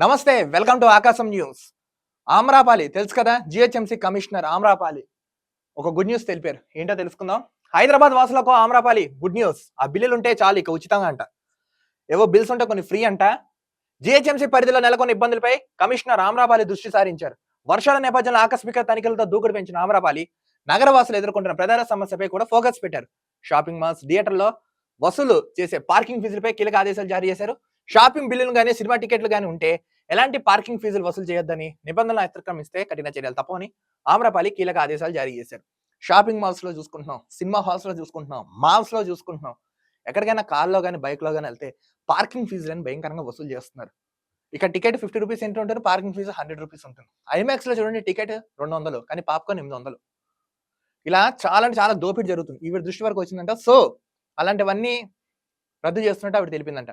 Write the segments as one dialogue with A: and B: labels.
A: నమస్తే welcome to Aakasam news. Amrapali తెలుసు కదా? GHMC commissioner Amrapali. ఒక గుడ్ న్యూస్ తెలిపారు. ఏంటో తెలుసుకుందాం. హైదరాబాద్ వాసులకు ఆమ్రాపాలి గుడ్ న్యూస్. ఆ బిల్లులు ఉంటే చాలు ఇక ఉచితంగా అంట. ఏవో బిల్స్ ఉంటే కొన్ని ఫ్రీ అంట. జిహెచ్ఎంసీ పరిధిలో నెలకొన్న ఇబ్బందులపై కమిషనర్ ఆమ్రాపాలి దృష్టి సారించారు. వర్షాల నేపథ్యంలో ఆకస్మిక తనిఖీలతో దూకుడు పెంచిన ఆమ్రాపాలి నగరవాసులు ఎదుర్కొంటున్న ప్రధాన సమస్యపై కూడా ఫోకస్ పెట్టారు. షాపింగ్ మాల్స్ థియేటర్లో వసూలు చేసే పార్కింగ్ ఫీజులపై కీలక ఆదేశాలు జారీ చేశారు. షాపింగ్ బిల్లులు కానీ సినిమా టికెట్లు కానీ ఉంటే ఎలాంటి పార్కింగ్ ఫీజులు వసూలు చేయొద్దని నిబంధనలు అతిక్రమిస్తే కఠిన చర్యలు తప్పవని ఆమ్రపాలి కీలక ఆదేశాలు జారీ చేశారు. షాపింగ్ మాల్స్లో చూసుకుంటున్నాం సినిమా హాల్స్లో చూసుకుంటున్నాం మాల్స్లో చూసుకుంటున్నాం. ఎక్కడికైనా కార్లో కానీ బైక్లో కానీ వెళ్తే పార్కింగ్ ఫీజులను భయంకరంగా వసూలు చేస్తున్నారు. ఇక టికెట్ ఫిఫ్టీ రూపీస్ ఎంత ఉంటుంది పార్కింగ్ ఫీజు హండ్రెడ్ రూపీస్ ఉంటుంది. ఐమాక్స్లో చూడండి టికెట్ రెండు వందలు కానీ పాప్కార్న్ ఎనిమిది వందలు. ఇలా చాలా అంటే చాలా దోపిడీ జరుగుతుంది. ఈవిడ దృష్టి వరకు వచ్చిందంట. సో అలాంటివన్నీ రద్దు చేస్తున్నట్టు ఆవిడ తెలిపిందంట.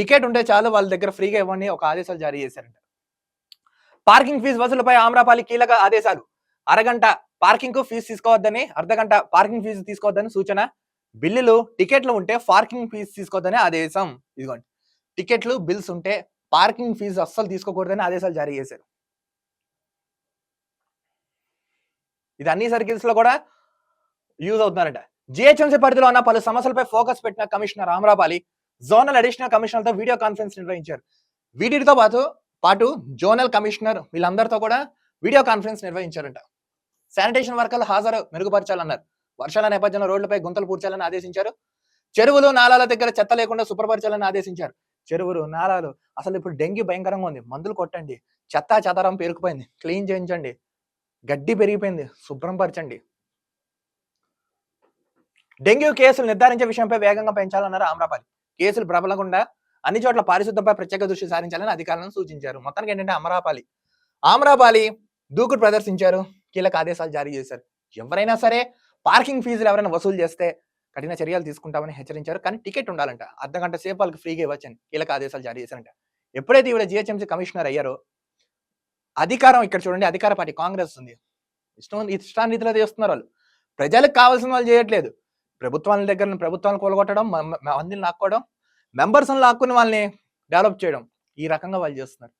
A: టికెట్ ఉంటే చాలు వాళ్ళ దగ్గర ఫ్రీగా ఇవ్వండి ఒక ఆదేశాలు జారీ చేశారంట. పార్కింగ్ ఫీజు వసూలుపై ఆమ్రాపాలి కీలక ఆదేశాలు. అరగంట పార్కింగ్కు ఫీజు తీసుకోవద్దని అర్ధగంట పార్కింగ్ ఫీజు తీసుకోవద్దని సూచన. బిల్లులు టికెట్లు ఉంటే పార్కింగ్ ఫీజు తీసుకోవద్దని ఆదేశం. ఇదిగోండి. టికెట్లు బిల్స్ ఉంటే పార్కింగ్ ఫీజు అస్సలు తీసుకోకూడదని ఆదేశాలు జారీ చేశారు. ఇది అన్ని సర్కిల్స్లో కూడా యూజ్ అవుతున్నారంట. జిహెచ్ఎంసీ పరిధిలో ఉన్న పలు సమస్యలపై ఫోకస్ పెట్టిన కమిషనర్ ఆమ్రాపాలి జోనల్ అడిషనల్ కమిషనర్తో వీడియో కాన్ఫరెన్స్ నిర్వహించారు. వీటితో పాటు పాటు జోనల్ కమిషనర్ వీళ్ళందరితో కూడా వీడియో కాన్ఫరెన్స్ నిర్వహించారంట. శానిటేషన్ వర్కర్లు హాజరు మెరుగుపరచాలన్నారు. వర్షాల నేపథ్యంలో రోడ్లపై గుంతలు పూడ్చాలని ఆదేశించారు. చెరువులు నాలాల దగ్గర చెత్త లేకుండా శుభ్రపరచాలని ఆదేశించారు. చెరువులు నాలాలు అసలు ఇప్పుడు డెంగ్యూ భయంకరంగా ఉంది. మందులు కొట్టండి. చెత్త చెదరం పేరుకుపోయింది. క్లీన్ చేయించండి. గడ్డి పెరిగిపోయింది. శుభ్రం పరచండి. డెంగ్యూ కేసులు నిర్ధారించే విషయంపై వేగంగా పెంచాలన్నారు ఆమ్రాపాలి. కేసులు ప్రబలకుండా అన్ని చోట్ల పారిశుద్ధంపై ప్రత్యేక దృష్టి సారించాలని అధికారులను సూచించారు. మొత్తానికి ఏంటంటే అమరాపాలి ఆమ్రాపాలి దూకుడు ప్రదర్శించారు. కీలక ఆదేశాలు జారీ చేశారు. ఎవరైనా సరే పార్కింగ్ ఫీజులు ఎవరైనా వసూలు చేస్తే కఠిన చర్యలు తీసుకుంటామని హెచ్చరించారు. కానీ టికెట్ ఉండాలంట. అర్ధ గంట సేపు వాళ్ళకి ఫ్రీగా ఇవ్వచ్చని కీలక ఆదేశాలు జారీ చేశారంట. ఎప్పుడైతే ఈవిడ జిహెచ్ఎంసీ కమిషనర్ అయ్యారో అధికారం ఇక్కడ చూడండి అధికార పార్టీ కాంగ్రెస్ ఉంది. ఇష్టం ఇష్టాన్ని రీతిలో చేస్తున్నారు వాళ్ళు. ప్రజలకు కావాల్సిన వాళ్ళు చేయట్లేదు. ప్రభుత్వాల దగ్గర ప్రభుత్వాలను కూలగొట్టడం మ- మందిని లాక్కోవడం మెంబర్స్ని లాక్కుని వాళ్ళని డెవలప్ చేయడం ఈ రకంగా వాళ్ళు చేస్తున్నారు.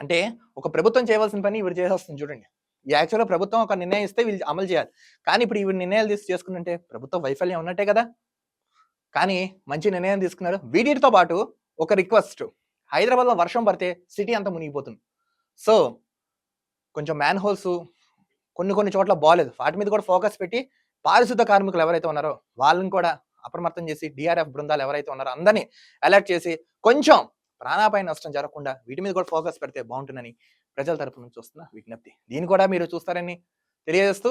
A: అంటే ఒక ప్రభుత్వం చేయవలసిన పని ఇవి చేసేస్తుంది చూడండి. ఈ యాక్చువల్గా ప్రభుత్వం ఒక నిర్ణయం ఇస్తే వీళ్ళు అమలు చేయాలి. కానీ ఇప్పుడు ఇవి నిర్ణయాలు తీసి చేసుకుంటుంటే ప్రభుత్వం వైఫల్యం ఉన్నట్టే కదా. కానీ మంచి నిర్ణయం తీసుకున్నారు. వీటితో పాటు ఒక రిక్వెస్ట్. హైదరాబాద్లో వర్షం పడితే సిటీ అంతా మునిగిపోతుంది. సో కొంచెం మ్యాన్ హోల్స్ కొన్ని కొన్ని చోట్ల బాగాలేదు వాటి మీద కూడా ఫోకస్ పెట్టి పారిశుద్ధ కార్మికులు ఎవరైతే ఉన్నారో వాళ్ళని కూడా అప్రమత్తం చేసి డిఆర్ఎఫ్ బృందాలు ఎవరైతే ఉన్నారో అందరినీ అలర్ట్ చేసి కొంచెం ప్రాణాపాయ నష్టం జరగకుండా వీటి మీద కూడా ఫోకస్ పెడితే బాగుంటుందని ప్రజల తరపు నుంచి వస్తున్న విజ్ఞప్తి. దీన్ని కూడా మీరు చూస్తారని తెలియజేస్తూ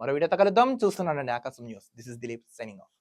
A: మరో వీడియోతో కలుద్దాం. చూస్తున్నానండి Aakasam news. This is Dilip signing off